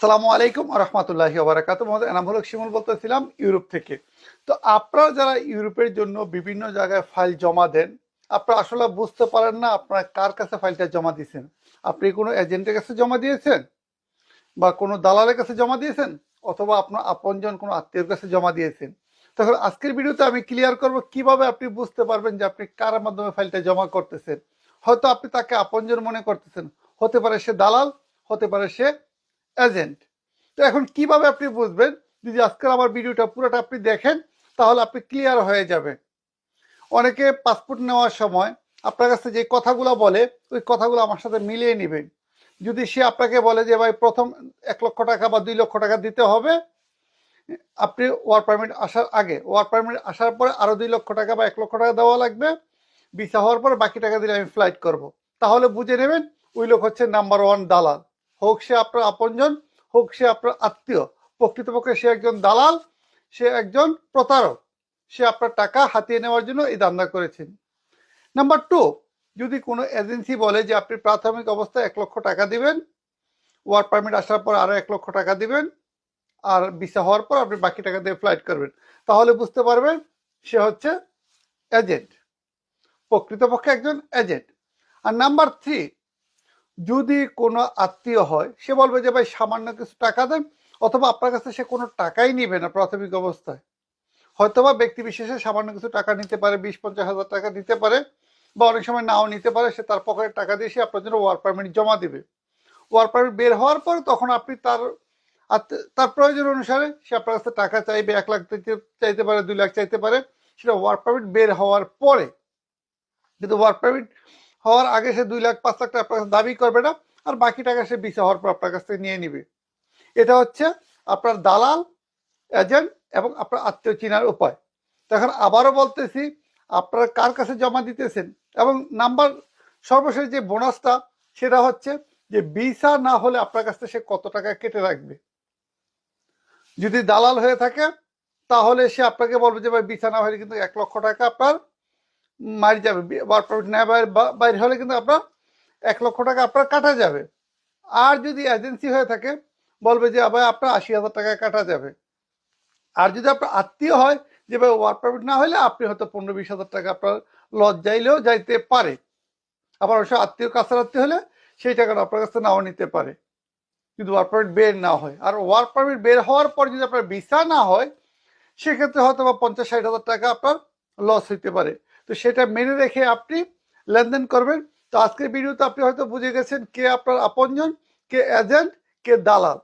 আসসালামু আলাইকুম রহমতুল্লাহি ওবরাকাত মোহাম্মদ এনামুল শিমুল বলতেছিলাম ইউরোপ থেকে। তো আপনারা যারা ইউরোপের জন্য বিভিন্ন জায়গায় ফাইল জমা দেন, আপনারা আসলে বুঝতে পারেন না আপনারা কার কাছে ফাইলটা জমা দিয়েছেন। আপনি কোনো এজেন্টের কাছে জমা দিয়েছেন? বা কোনো দালালের কাছে জমা দিয়েছেন? অথবা আপনার আপনজন কোনো আত্মীয়ের কাছে জমা দিয়েছেন? তখন আজকের ভিডিওতে আমি ক্লিয়ার করব কীভাবে আপনি বুঝতে পারবেন যে আপনি কার মাধ্যমে ফাইলটা জমা করতেছেন। হয়তো আপনি তাকে আপনজন মনে করতেছেন। হতে পারে সে দালাল, হতে পারে সে এজেন্ট তো এখন কীভাবে আপনি বুঝবেন? যদি আজকাল আমার ভিডিওটা পুরোটা আপনি দেখেন, তাহলে আপনি ক্লিয়ার হয়ে যাবে। অনেকে পাসপোর্ট নেওয়ার সময় আপনার কাছে যে কথাগুলো বলে, ওই কথাগুলো আমার সাথে মিলিয়ে নেবেন। যদি সে আপনাকে বলে যে, ভাই, প্রথম এক লক্ষ টাকা বা দুই লক্ষ টাকা দিতে হবে। আপনি ওয়ার পারমিট আসার আগে ওয়ার পারমিট আসার পরে আরও দুই লক্ষ টাকা বা এক লক্ষ টাকা দেওয়া লাগবে। ভিসা হওয়ার পরে বাকি টাকা দিলে আমি ফ্লাইট করব। তাহলে বুঝে নেবেন, ওই লোক হচ্ছে নাম্বার ওয়ান দালাল। হোক সে আপনার আপনজন, হোক সে আপনার আত্মীয়। প্রকৃতপক্ষে সে একজন দালাল, সে একজন প্রতারক। সে আপনার টাকা হাতিয়ে নেওয়ার জন্য এই দান্দা করেছেন। নাম্বার টু, যদি কোনো এজেন্সি বলে যে আপনি প্রাথমিক অবস্থায় এক লক্ষ টাকা দিবেন, ওয়ার্ক পারমিট আসার পর আরও এক লক্ষ টাকা দিবেন, আর ভিসা হওয়ার পর আপনি বাকি টাকা দিয়ে ফ্লাইট করবেন, তাহলে বুঝতে পারবেন সে হচ্ছে এজেন্ট। প্রকৃতপক্ষে একজন এজেন্ট। আর নাম্বার থ্রি যদি কোনো আত্মীয় হয়, সে বলবে যে, ভাই, সামান্য কিছু টাকা দেন। অথবা আপনার কাছে সে কোনো টাকাই নিবে না প্রাথমিক অবস্থায়। হয়তোবা ব্যক্তি বিশেষে সামান্য কিছু টাকা নিতে পারে, বিশ, পঞ্চাশ হাজার টাকা দিতে পারে, বা অনেক সময় নাও নিতে পারে, সে তার পকেটে টাকা দিয়ে সে আপনার জন্য ওয়ার্ক পারমিট জমা দিবে। ওয়ার্ক পারমিট বের হওয়ার পর তখন আপনি তার তার প্রয়োজন অনুসারে সে আপনার কাছে টাকা চাইবে, এক লাখ চাইতে- পারে, দুই লাখ চাইতে পারে। সেটা ওয়ার্ক পারমিট বের হওয়ার পরে। কিন্তু ওয়ার্ক পারমিট হওয়ার আগে সে দুই লাখ, পাঁচ লাখ টাকা আপনার দাবি করবে না, আর বাকি টাকা সে ভিসা হওয়ার পর আপনার কাছ থেকে নিয়ে নিবে। এটা হচ্ছে আপনার দালাল, এজেন্ট এবং আপনার আত্মীয় চিনার উপায়। তখন আবারও বলতেছি, আপনারা কার কাছে জমা দিতেছেন? এবং নাম্বার সর্বশেষ যে বোনাসটা, সেটা হচ্ছে যে ভিসা না হলে আপনার কাছ থেকে সে কত টাকা কেটে রাখবে? যদি দালাল হয়ে থাকে, তাহলে সে আপনাকে বলবে যে, ভাই ভিসা না হলে কিন্তু এক লক্ষ টাকা আপনার মারি যাবে। ওয়ার্ক পারমিট না বাইরে হলে কিন্তু আপনার এক লক্ষ টাকা আপনার কাটা যাবে। আর যদি এজেন্সি হয়ে থাকে, বলবে যে, ভাই, আপনার আশি হাজার টাকা কাটা যাবে। আর যদি আপনার আত্মীয় হয়, যে, ভাই ওয়ার্ক পারমিট না হলে আপনি হয়তো পনেরো বিশ হাজার টাকা আপনার লজ যাইলেও যাইতে পারে। আবার অবশ্য আত্মীয় কাছের আত্মীয় হলে সেই টাকাটা আপনার কাছে নাও নিতে পারে। যদি ওয়ার্ক পারমিট বের না হয়। আর ওয়ার্ক পারমিট বের হওয়ার পর যদি আপনার ভিসা না হয়, সেক্ষেত্রে হয়তো বা পঞ্চাশ ষাট হাজার টাকা আপনার লস হইতে পারে। তো সেটা মেনে রেখে আপনি লেনদেন করবেন। তো আজকের ভিডিওতে আপনি হয়তো বুঝে গেছেন কে আপনার আপনজন, কে এজেন্ট কে দালাল।